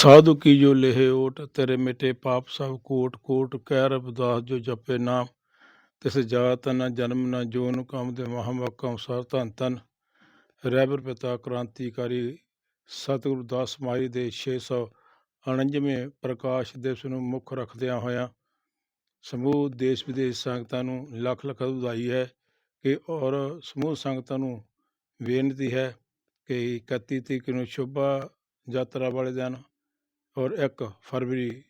ਸਾਧੂ ਕੀ ਜੋ ਲੇਹੇ ਓਟ, ਤੇਰੇ ਮਿਟੇ ਪਾਪ ਸਭ ਕੋਟ ਕੋਟ ਕਹਿ ਰਬਦਾਸ ਜੋ ਜਪੇ ਨਾਮ। ਤਿਸ ਜਾਤ ਨ ਜਨਮ ਨ ਜੋਨ, ਕਮ ਦੇ ਮਹਾਮਕਮ ਸਰ ਧੰਨ ਧੰਨ। ਰਹਿਬਰ ਪਿਤਾ ਕ੍ਰਾਂਤੀਕਾਰੀ, ਸਤਿਗੁਰੂ ਦਾਸ ਮਾਈ ਦੇ 649ਵੇਂ ਪ੍ਰਕਾਸ਼ ਦਿਵਸ ਨੂੰ ਮੁੱਖ ਰੱਖਦਿਆਂ ਹੋਇਆਂ ਸਮੂਹ ਦੇਸ਼ ਵਿਦੇਸ਼ ਸੰਗਤਾਂ ਨੂੰ ਲੱਖ ਲੱਖ ਵਧਾਈ ਹੈ ਕਿ ਔਰ ਸਮੂਹ ਸੰਗਤਾਂ ਨੂੰ ਬੇਨਤੀ ਹੈ ਕਿ 31 ਤਰੀਕ ਨੂੰ ਸ਼ੁਭਾ ਯਾਤਰਾ ਵਾਲੇ ਦਿਨ ਔਰ 1 ਫਰਵਰੀ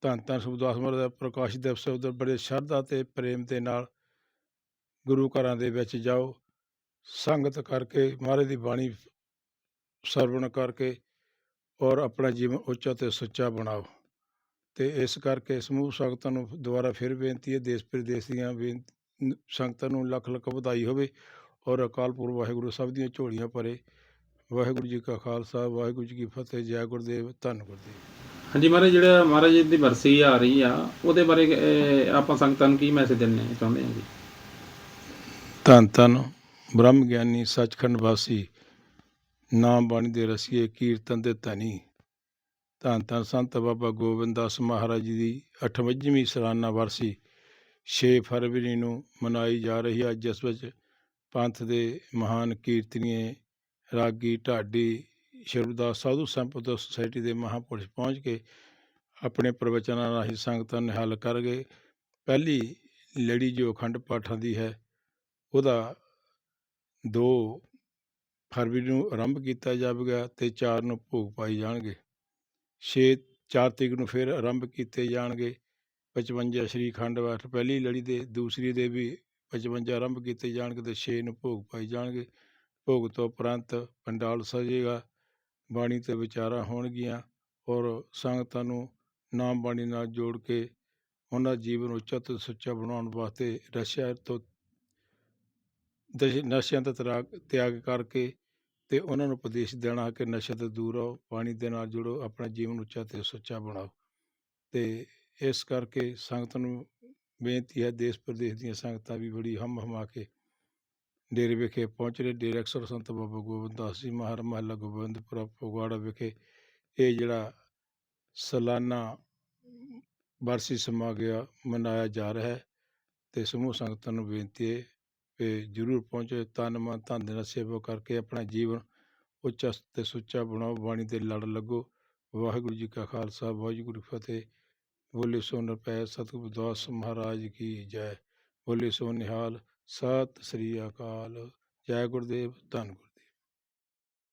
ਧੰਨ ਧੰਨ ਸੁਖਦਾਸ ਮਹਾਰਾਜ ਦਾ ਪ੍ਰਕਾਸ਼ ਦਿਵਸ ਉਧਰ ਬੜੇ ਸ਼ਰਧਾ ਤੇ ਪ੍ਰੇਮ ਦੇ ਨਾਲ ਗੁਰੂ ਘਰਾਂ ਦੇ ਵਿੱਚ ਜਾਓ। ਸੰਗਤ ਕਰਕੇ, ਮਹਾਰਾਜ ਦੀ ਬਾਣੀ ਸਰਵਣ ਕਰਕੇ ਔਰ ਆਪਣਾ ਜੀਵਨ ਉੱਚਾ ਤੇ ਸੁੱਚਾ ਬਣਾਓ। ਤੇ ਇਸ ਕਰਕੇ ਸਮੂਹ ਸੰਗਤਾਂ ਨੂੰ ਦੁਬਾਰਾ ਫਿਰ ਬੇਨਤੀ ਹੈ, ਦੇਸ਼ ਪ੍ਰਦੇਸ਼ ਦੀਆਂ ਬੇਨ- ਸੰਗਤਾਂ ਨੂੰ ਲੱਖ ਲੱਖ ਵਧਾਈ ਹੋਵੇ ਔਰ ਅਕਾਲ ਪੁਰਖ ਵਾਹਿਗੁਰੂ ਸਭ ਦੀਆਂ ਝੋਲੀਆਂ ਭਰੇ। ਵਾਹਿਗੁਰੂ ਜੀ ਕਾ ਖਾਲਸਾ ਵਾਹਿਗੁਰੂ ਜੀ ਕੀ ਫਤਿਹ ਜੈ ਗੁਰਦੇਵ ਧੰਨ ਗੁਰਦੇਵ। ਹਾਂਜੀ ਮਹਾਰਾਜ ਜਿਹੜਾ ਮਹਾਰਾਜ ਜੀ ਦੀ ਬਰਸੀ ਆ ਰਹੀ ਆ ਉਹਦੇ ਬਾਰੇ ਅਹ, ਆਪਾਂ ਸੰਗਤਾਂ ਨੂੰ ਕੀ ਮੈਸੇਜ ਦੇਣੇ ਚਾਹੁੰਦੇ ਹਾਂ ਜੀ? ਧੰਨ ਧੰਨ ਬ੍ਰਹਮ ਗਿਆਨੀ ਸੱਚਖੰਡ ਵਾਸੀ ਨਾਮ ਬਾਣੀ ਦੇ ਰਸੀਏ ਕੀਰਤਨ ਦੇ ਧਨੀ। ਧੰਨ ਧੰਨ ਸੰਤ ਬਾਬਾ ਗੋਬਿੰਦ ਦਾਸ ਮਹਾਰਾਜ ਜੀ ਦੀ 58ਵੀਂ ਸਾਲਾਨਾ ਵਰਸੀ 6 ਫਰਵਰੀ ਨੂੰ ਮਨਾਈ ਜਾ ਰਹੀ ਹੈ ਜਿਸ ਵਿੱਚ ਪੰਥ ਦੇ ਮਹਾਨ ਕੀਰਤਨੀਏ ਰਾਗੀ ਢਾਡੀ ਸ਼ਿਰਦਾਸ ਸਾਧੂ ਸੰਪਤ ਸੁਸਾਇਟੀ ਦੇ ਮਹਾਂਪੁਰਸ਼ ਪਹੁੰਚ ਕੇ ਆਪਣੇ ਪ੍ਰਵਚਨਾਂ ਰਾਹੀਂ ਸੰਗਤਾਂ ਨੂੰ ਕਰ ਗਏ। ਪਹਿਲੀ ਲੜੀ ਜੋ ਅਖੰਡ ਪਾਠਾਂ ਦੀ ਹੈ, ਉਹਦਾ 2 ਫਰਵਰੀ ਨੂੰ ਆਰੰਭ ਕੀਤਾ ਜਾਵੇਗਾ ਤੇ 4 ਨੂੰ ਭੋਗ ਪਾਈ ਜਾਣਗੇ। 6 4 ਤਰੀਕ ਨੂੰ ਫਿਰ ਆਰੰਭ ਕੀਤੇ ਜਾਣਗੇ। 55 ਸ਼੍ਰੀ ਅਖੰਡ ਪਾਠ ਪਹਿਲੀ ਲੜੀ ਦੇ, ਦੂਸਰੀ ਦੇ ਵੀ 55 ਆਰੰਭ ਕੀਤੇ ਜਾਣਗੇ ਤੇ 6 ਨੂੰ ਭੋਗ ਪਾਈ ਜਾਣਗੇ। ਭੋਗ ਤੋਂ ਉਪਰੰਤ ਪੰਡਾਲ ਸਜੇਗਾ, ਬਾਣੀ ਤੇ ਵਿਚਾਰਾਂ ਹੋਣਗੀਆਂ ਔਰ ਸੰਗਤਾਂ ਨੂੰ ਨਾਮ ਬਾਣੀ ਨਾਲ ਜੋੜ ਕੇ ਉਹਨਾਂ ਦਾ ਜੀਵਨ ਉੱਚਾ ਤੇ ਸੁੱਚਾ ਬਣਾਉਣ ਵਾਸਤੇ ਰਸ਼ਿਆ ਤੋਂ ਦਸ਼- ਨਸ਼ਿਆਂ ਦਾ ਤਰਾਗ ਤਿਆਗ ਕਰਕੇ ਤੇ ਉਹਨਾਂ ਨੂੰ ਉਪਦੇਸ਼ ਦੇਣਾ ਕਿ ਨਸ਼ਿਆਂ ਤੋਂ ਦੂਰ ਰਹੋ ਪਾਣੀ ਦੇ ਨਾਲ ਜੁੜੋ, ਆਪਣਾ ਜੀਵਨ ਉੱਚਾ ਤੇ ਸੁੱਚਾ ਬਣਾਓ। ਤੇ ਇਸ ਕਰਕੇ ਸੰਗਤ ਨੂੰ ਬੇਨਤੀ ਹੈ ਦੇਸ਼ ਪ੍ਰਦੇਸ਼ ਦੀਆਂ ਸੰਗਤਾਂ ਵੀ ਬੜੀ ਹਮ ਹਮਾ ਕੇ ਡੇਰੇ ਵਿਖੇ ਪਹੁੰਚ। ਰਹੇ ਡੇਰੇ ਅਕਸਰ ਸੰਤ ਬਾਬਾ ਗੋਬਿੰਦ ਦਾਸ ਜੀ ਮਹਾਰ ਮਹੱਲਾ ਗੋਬਿੰਦਪੁਰਾ, ਫਗਵਾੜਾ ਵਿਖੇ ਇਹ ਜਿਹੜਾ ਸਾਲਾਨਾ ਬਰਸੀ ਸਮਾ ਗਿਆ ਮਨਾਇਆ ਜਾ ਰਿਹਾ ਹੈ ਤੇ ਸਮੂਹ ਸੰਗਤਾਂ ਨੂੰ ਬੇਨਤੀ ਹੈ ਕਿ ਜਰੂਰ ਪਹੁੰਚੋ, ਤਨ ਮਨ ਧਨ ਦੇ ਨਾਲ ਸੇਵਾ ਕਰਕੇ ਆਪਣਾ ਜੀਵਨ ਉੱਚਾ ਤੇ ਸੁੱਚਾ ਬਣਾਓ, ਬਾਣੀ ਦੇ ਲੜ ਲੱਗੋ। ਵਾਹਿਗੁਰੂ ਜੀ ਕਾ ਖਾਲਸਾ, ਵਾਹਿਗੁਰੂ ਜੀ ਫਤਿਹ। ਬੋਲੇ ਸੋ ਨਿਰਪੈ ਸਤਿਗੁਰੂ ਦਾਸ ਮਹਾਰਾਜ ਕੀ ਜੈ। ਬੋਲੇ ਸੋ ਨਿਹਾਲ ਸਤਿ ਸ੍ਰੀ ਅਕਾਲ ਜੈ ਗੁਰਦੇਵ ਧੰਨ ਗੁਰੂ